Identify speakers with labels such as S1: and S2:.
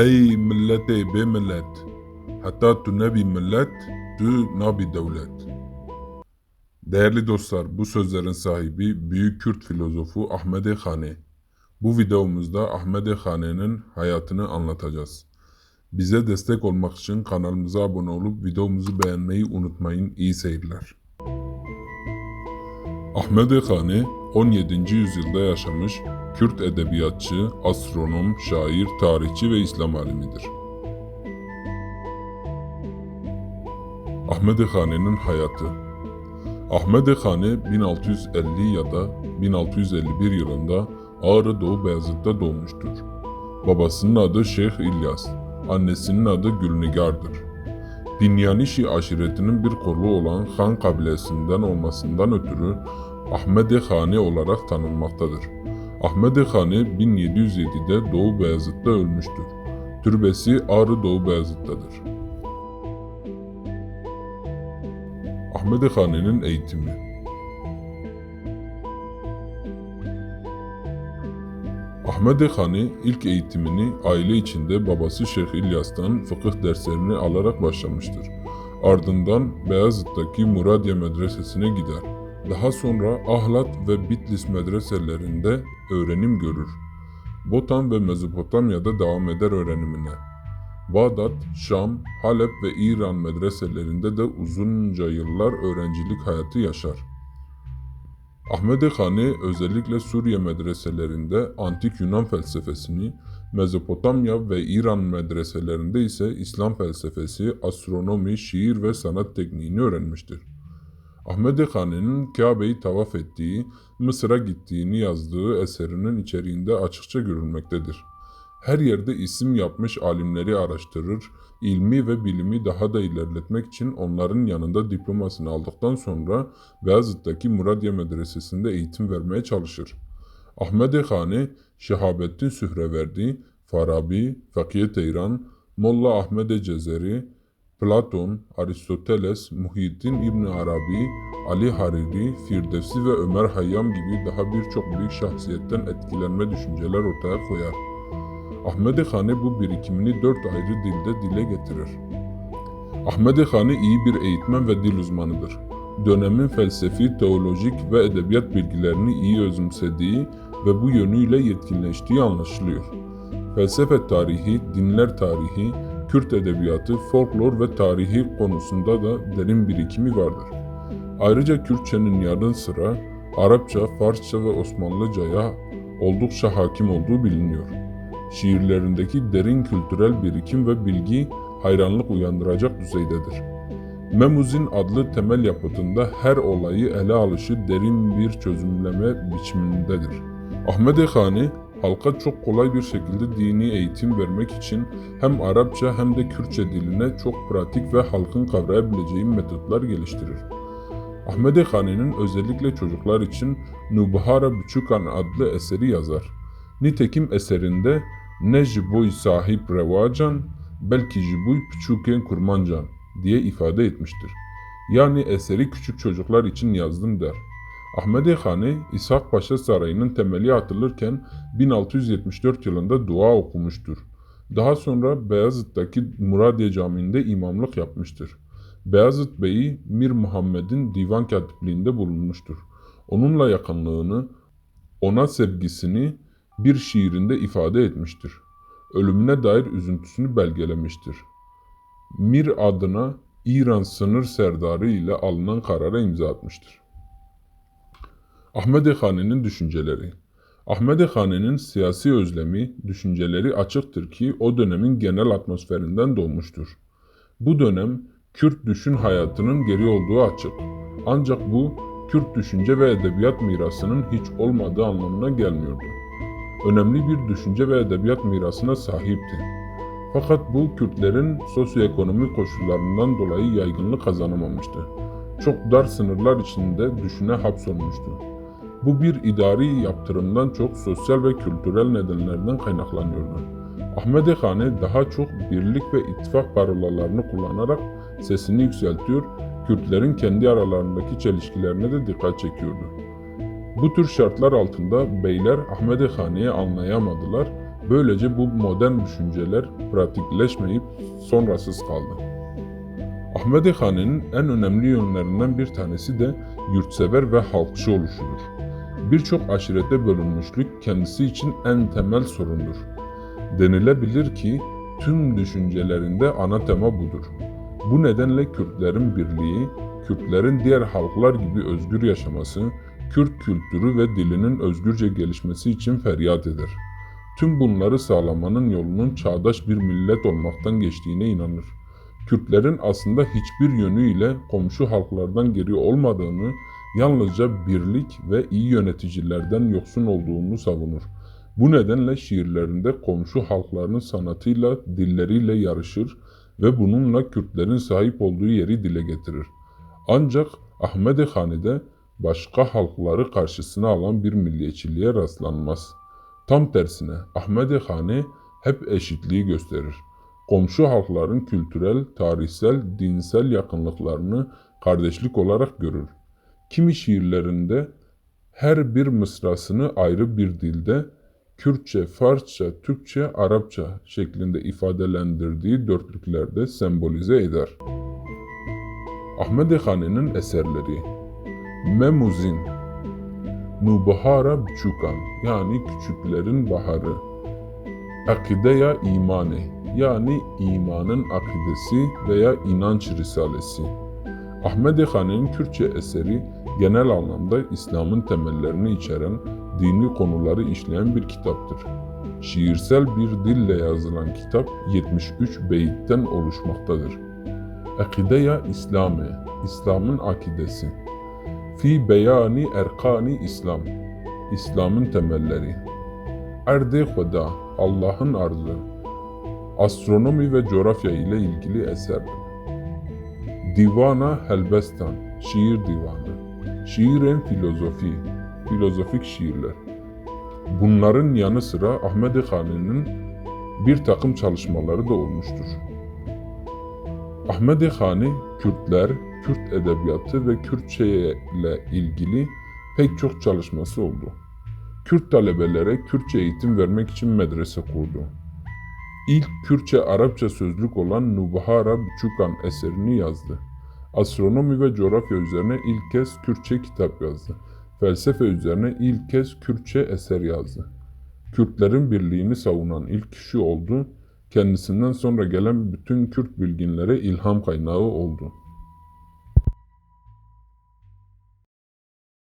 S1: Ey milleti be millet. Hatta tu nebi millet, tu nabi devlet. Değerli dostlar, bu sözlerin sahibi büyük Kürt filozofu Ahmet Khane. Bu videomuzda Ahmet Khane'nin hayatını anlatacağız. Bize destek olmak için kanalımıza abone olup videomuzu beğenmeyi unutmayın. İyi seyirler. Ahmet Khane 17. yüzyılda yaşamış Kürt edebiyatçı, astronom, şair, tarihçi ve İslam alimidir. Ahmet Khane'nin hayatı Ahmet Khane 1650 ya da 1651 yılında Ağrı Doğu Beyazıt'ta doğmuştur. Babasının adı Şeyh İlyas, annesinin adı Gülnigar'dır. Dinyanişi aşiretinin bir kolu olan Han kabilesinden olmasından ötürü Ahmet Khane olarak tanınmaktadır. Ahmet Khane 1707'de Doğu Beyazıt'ta ölmüştür. Türbesi Ağrı Doğu Beyazıt'tadır. Ahmet Khane'nin eğitimi Ahmet Khane ilk eğitimini aile içinde babası Şeyh İlyas'tan fıkıh derslerini alarak başlamıştır. Ardından Beyazıt'taki Muradiye Medresesi'ne gider. Daha sonra Ahlat ve Bitlis medreselerinde öğrenim görür. Botan ve Mezopotamya'da devam eder öğrenimine. Bağdat, Şam, Halep ve İran medreselerinde de uzunca yıllar öğrencilik hayatı yaşar. Ahmet Khane özellikle Suriye medreselerinde antik Yunan felsefesini, Mezopotamya ve İran medreselerinde ise İslam felsefesi, astronomi, şiir ve sanat tekniğini öğrenmiştir. Ahmet Khane'nin Kabe'yi tavaf ettiği, Mısır'a gittiğini yazdığı eserinin içeriğinde açıkça görülmektedir. Her yerde isim yapmış alimleri araştırır, ilmi ve bilimi daha da ilerletmek için onların yanında diplomasını aldıktan sonra Beyazıt'taki Muradiye Medresesi'nde eğitim vermeye çalışır. Ahmet Khane, Şehabettin Sühreverdi, Farabi, Fakih Teyran, Molla Ahmet Cezeri, Platon, Aristoteles, Muhyiddin İbn Arabi, Ali Hariri, Firdevsi ve Ömer Hayyam gibi daha birçok büyük şahsiyetten etkilenme düşünceler ortaya koyar. Ahmet Khane bu birikimini dört ayrı dilde dile getirir. Ahmet Khane iyi bir eğitmen ve dil uzmanıdır. Dönemin felsefi, teolojik ve edebiyat bilgilerini iyi özümsediği ve bu yönüyle yetkinleştiği anlaşılıyor. Felsefe tarihi, dinler tarihi, Kürt edebiyatı, folklor ve tarihi konusunda da derin birikimi vardır. Ayrıca Kürtçenin yanı sıra Arapça, Farsça ve Osmanlıca'ya oldukça hakim olduğu biliniyor. Şiirlerindeki derin kültürel birikim ve bilgi hayranlık uyandıracak düzeydedir. Memuzin adlı temel yapıtında her olayı ele alışı derin bir çözümleme biçimindedir. Ahmet Khani halka çok kolay bir şekilde dini eğitim vermek için hem Arapça hem de Kürtçe diline çok pratik ve halkın kavrayabileceği metotlar geliştirir. Ahmet Khani'nin özellikle çocuklar için Nubhara Büçükan adlı eseri yazar. Nitekim eserinde ne sahip revacan, belki jiboy küçükken kurmancan diye ifade etmiştir. Yani eseri küçük çocuklar için yazdım der. Ahmet Khane, İshak Paşa Sarayı'nın temeli atılırken 1674 yılında dua okumuştur. Daha sonra Beyazıt'taki Muradiye Camii'nde imamlık yapmıştır. Beyazıt Bey'i Mir Muhammed'in divan katipliğinde bulunmuştur. Onunla yakınlığını, ona sevgisini bir şiirinde ifade etmiştir. Ölümüne dair üzüntüsünü belgelemiştir. Mir adına İran sınır serdarı ile alınan karara imza atmıştır. Ahmet Khane'nin düşünceleri Ahmet Khane'nin siyasi özlemi, düşünceleri açıktır ki o dönemin genel atmosferinden doğmuştur. Bu dönem Kürt düşün hayatının geri olduğu açık. Ancak bu Kürt düşünce ve edebiyat mirasının hiç olmadığı anlamına gelmiyordu. Önemli bir düşünce ve edebiyat mirasına sahipti. Fakat bu Kürtlerin sosyoekonomik koşullarından dolayı yaygınlık kazanamamıştı. Çok dar sınırlar içinde düşüne hapsolmuştu. Bu bir idari yaptırımdan çok sosyal ve kültürel nedenlerden kaynaklanıyordu. Ahmet Khane daha çok birlik ve ittifak parolalarını kullanarak sesini yükseltiyor, Kürtlerin kendi aralarındaki çelişkilerine de dikkat çekiyordu. Bu tür şartlar altında beyler Ahmet Khane'yi anlayamadılar Böylece bu modern düşünceler pratikleşmeyip sonrasız kaldı. Ahmedi Han'ın en önemli yönlerinden bir tanesi de yurtsever ve halkçı oluşudur. Birçok aşirete bölünmüşlük kendisi için en temel sorundur. Denilebilir ki tüm düşüncelerinde ana tema budur. Bu nedenle Kürtlerin birliği, Kürtlerin diğer halklar gibi özgür yaşaması, Kürt kültürü ve dilinin özgürce gelişmesi için feryat eder. Tüm bunları sağlamanın yolunun çağdaş bir millet olmaktan geçtiğine inanır. Kürtlerin aslında hiçbir yönüyle komşu halklardan geri olmadığını, yalnızca birlik ve iyi yöneticilerden yoksun olduğunu savunur. Bu nedenle şiirlerinde komşu halklarının sanatıyla, dilleriyle yarışır ve bununla Kürtlerin sahip olduğu yeri dile getirir. Ancak Ahmedi Hani'de başka halkları karşısına alan bir milliyetçiliğe rastlanmaz. Tam tersine Ahmedi Hani hep eşitliği gösterir. Komşu halkların kültürel, tarihsel, dinsel yakınlıklarını kardeşlik olarak görür. Kimi şiirlerinde her bir mısrasını ayrı bir dilde Kürtçe, Farsça, Türkçe, Arapça şeklinde ifadelendirdiği dörtlüklerde sembolize eder. Ahmedi Hani'nin eserleri Memuzin Nubahara Bçukan yani küçüklerin baharı Akideya imani yani imanın akidesi veya inanç risalesi Ahmedi Han'ın Kürtçe eseri genel anlamda İslam'ın temellerini içeren dini konuları işleyen bir kitaptır. Şiirsel bir dille yazılan kitap 73 beyitten oluşmaktadır. Akideya İslami, İslam'ın akidesi. Fi beyani erkani İslam, İslam'ın temelleri. Erdi Huda, Allah'ın arzı. Astronomi ve coğrafya ile ilgili eser. Divana Helbestan, şiir divanı. Şiiren filozofi, filozofik şiirler. Bunların yanı sıra Ahmedi Hani'nin bir takım çalışmaları da olmuştur. Ahmedi Hani, Kürtler, Kürt edebiyatı ve Kürtçe ile ilgili pek çok çalışması oldu. Kürt talebelere Kürtçe eğitim vermek için medrese kurdu. İlk Kürtçe-Arapça sözlük olan Nubhara Bçukan eserini yazdı. Astronomi ve coğrafya üzerine ilk kez Kürtçe kitap yazdı. Felsefe üzerine ilk kez Kürtçe eser yazdı. Kürtlerin birliğini savunan ilk kişi oldu. Kendisinden sonra gelen bütün Kürt bilginlere ilham kaynağı oldu.